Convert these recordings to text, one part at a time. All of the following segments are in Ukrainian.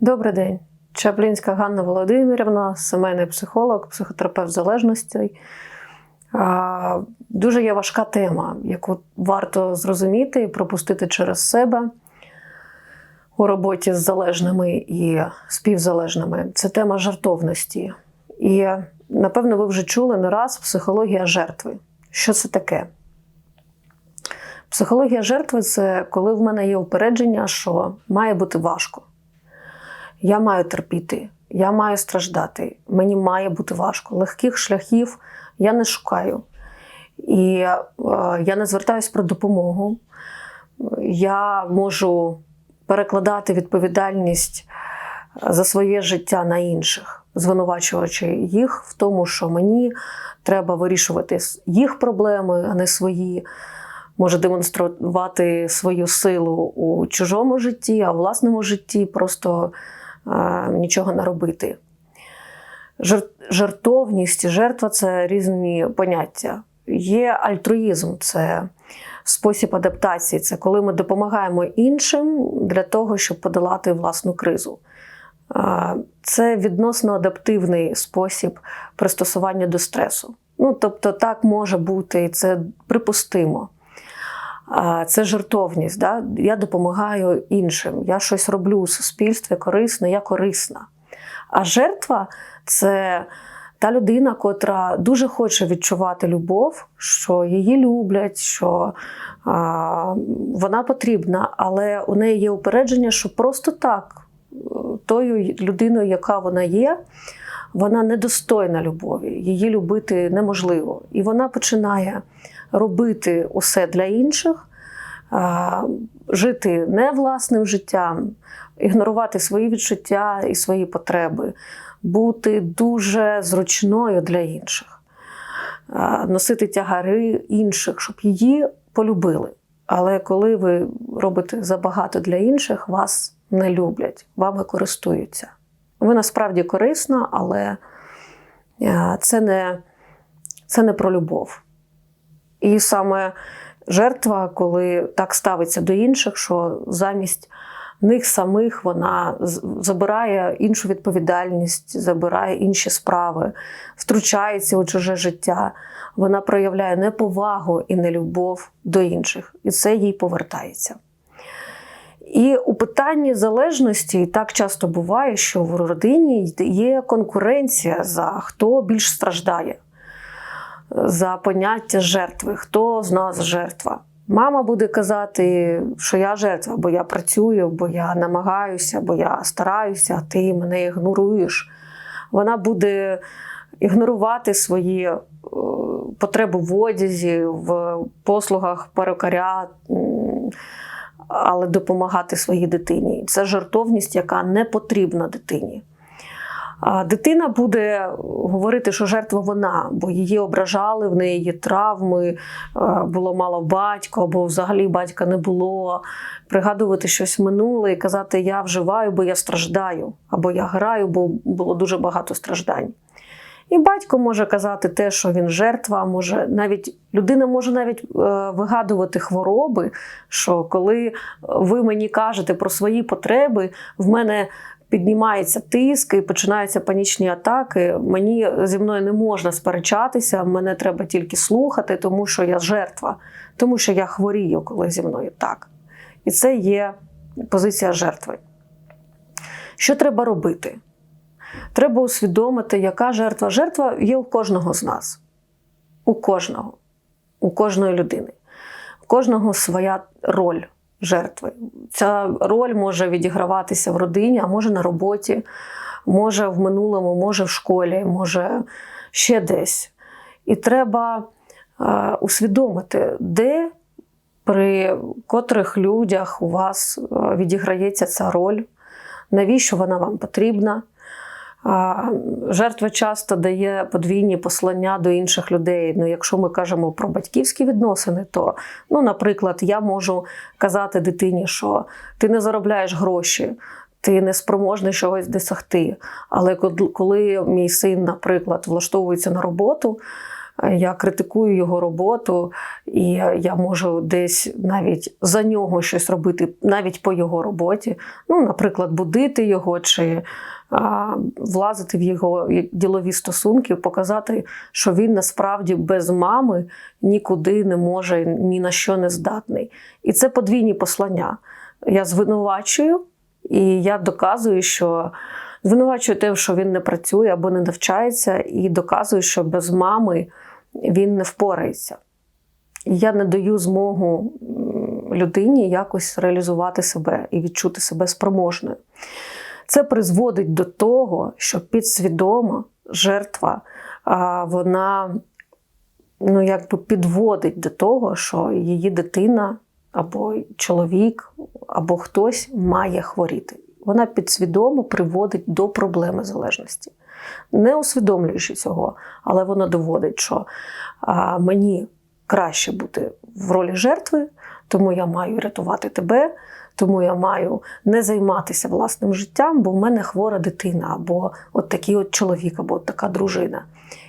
Добрий день. Чаплінська Ганна Володимирівна, сімейний психолог, психотерапевт залежності. Дуже є важка тема, яку варто зрозуміти і пропустити через себе у роботі з залежними і співзалежними. Це тема жартовності. І напевно, ви вже чули не раз психологія жертви. Що це таке? Психологія жертви це коли в мене є упередження, що має бути важко. Я маю терпіти, я маю страждати, мені має бути важко. Легких шляхів я не шукаю. І е, я не звертаюся про допомогу. Я можу перекладати відповідальність за своє життя на інших, звинувачуючи їх в тому, що мені треба вирішувати їх проблеми, а не свої. Може демонструвати свою силу у чужому житті, а в власному житті просто е, нічого не робити. Жертовність жертва це різні поняття. Є альтруїзм, це спосіб адаптації, це коли ми допомагаємо іншим для того, щоб подолати власну кризу. Це відносно адаптивний спосіб пристосування до стресу. Ну, тобто, так може бути, і це припустимо. Це жертовність. Да? Я допомагаю іншим, я щось роблю у суспільстві корисне, я корисна. А жертва це та людина, котра дуже хоче відчувати любов, що її люблять, що а, вона потрібна, але у неї є упередження, що просто так, тою людиною, яка вона є, вона недостойна любові, її любити неможливо. І вона починає робити усе для інших, жити не власним життям, ігнорувати свої відчуття і свої потреби, бути дуже зручною для інших, носити тягари інших, щоб її полюбили. Але коли ви робите забагато для інших, вас не люблять, вами користуються. Ви насправді корисна, але це не, це не про любов. І саме жертва, коли так ставиться до інших, що замість них самих вона забирає іншу відповідальність, забирає інші справи, втручається у чуже життя, вона проявляє неповагу і нелюбов до інших, і це їй повертається. І у питанні залежності так часто буває, що в родині є конкуренція за хто більш страждає, за поняття жертви, хто з нас жертва. Мама буде казати, що я жертва, бо я працюю, бо я намагаюся, бо я стараюся, а ти мене ігноруєш. Вона буде ігнорувати свої е, потреби в одязі, в послугах перукаря, але допомагати своїй дитині. Це жертовність, яка не потрібна дитині. Дитина буде говорити, що жертва вона, бо її ображали, в неї є травми, е, було мало батька, або взагалі батька не було. Пригадувати щось минуле і казати, я вживаю, бо я страждаю, або я граю, бо було дуже багато страждань. І батько може казати те, що він жертва, може навіть людина може навіть е, вигадувати хвороби, що коли ви мені кажете про свої потреби, в мене піднімається тиск і починаються панічні атаки. Мені зі мною не можна сперечатися, мене треба тільки слухати, тому що я жертва, тому що я хворію, коли зі мною так. І це є позиція жертви. Що треба робити? Треба усвідомити, яка жертва. Жертва є у кожного з нас. У кожного, у кожної людини. У кожного своя роль жертви. Ця роль може відіграватися в родині, а може на роботі, може в минулому, може в школі, може ще десь. І треба е, усвідомити, де при котрих людях у вас е, відіграється ця роль, навіщо вона вам потрібна. Жертва часто дає подвійні послання до інших людей. Ну, якщо ми кажемо про батьківські відносини, то, ну, наприклад, я можу казати дитині, що ти не заробляєш гроші, ти не спроможний чогось досягти. Але коли мій син, наприклад, влаштовується на роботу, я критикую його роботу, і я можу десь навіть за нього щось робити, навіть по його роботі. Ну, наприклад, будити його чи а, влазити в його ділові стосунки, показати, що він насправді без мами нікуди не може, ні на що не здатний. І це подвійні послання. Я звинувачую, і я доказую, що звинувачую те, що він не працює або не навчається, і доказую, що без мами він не впорається. Я не даю змогу людині якось реалізувати себе і відчути себе спроможною. Це призводить до того, що підсвідомо жертва вона ну, якби підводить до того, що її дитина або чоловік, або хтось має хворіти. Вона підсвідомо приводить до проблеми залежності. Не усвідомлюючи цього, але вона доводить, що а, мені краще бути в ролі жертви, тому я маю рятувати тебе, тому я маю не займатися власним життям, бо в мене хвора дитина, або от такий от чоловік, або от така дружина.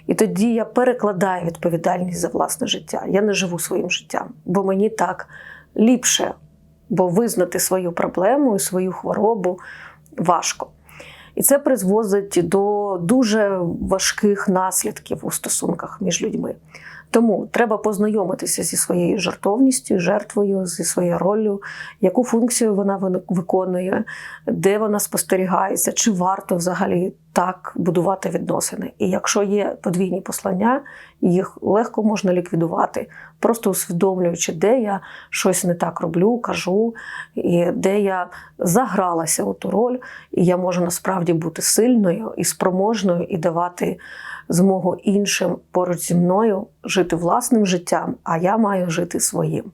І тоді я перекладаю відповідальність за власне життя. Я не живу своїм життям, бо мені так ліпше, бо визнати свою проблему і свою хворобу важко. І це призводить до дуже важких наслідків у стосунках між людьми. Тому треба познайомитися зі своєю жертовністю, жертвою, зі своєю роллю, яку функцію вона виконує, де вона спостерігається, чи варто взагалі так будувати відносини. І якщо є подвійні послання, їх легко можна ліквідувати, просто усвідомлюючи, де я щось не так роблю, кажу, і де я загралася у ту роль, і я можу насправді бути сильною і спроможною і давати змогу іншим поруч зі мною жити власним життям, а я маю жити своїм.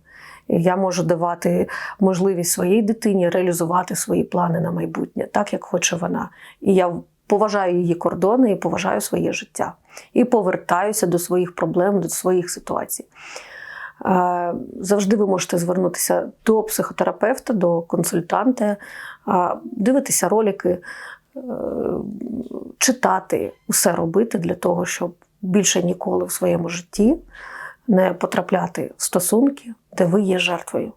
Я можу давати можливість своїй дитині реалізувати свої плани на майбутнє, так як хоче вона. І я поважаю її кордони і поважаю своє життя. І повертаюся до своїх проблем, до своїх ситуацій. Е, Завжди ви можете звернутися до психотерапевта, до консультанта, е, дивитися ролики, е, читати, усе робити для того, щоб більше ніколи в своєму житті не потрапляти в стосунки, де ви є жертвою.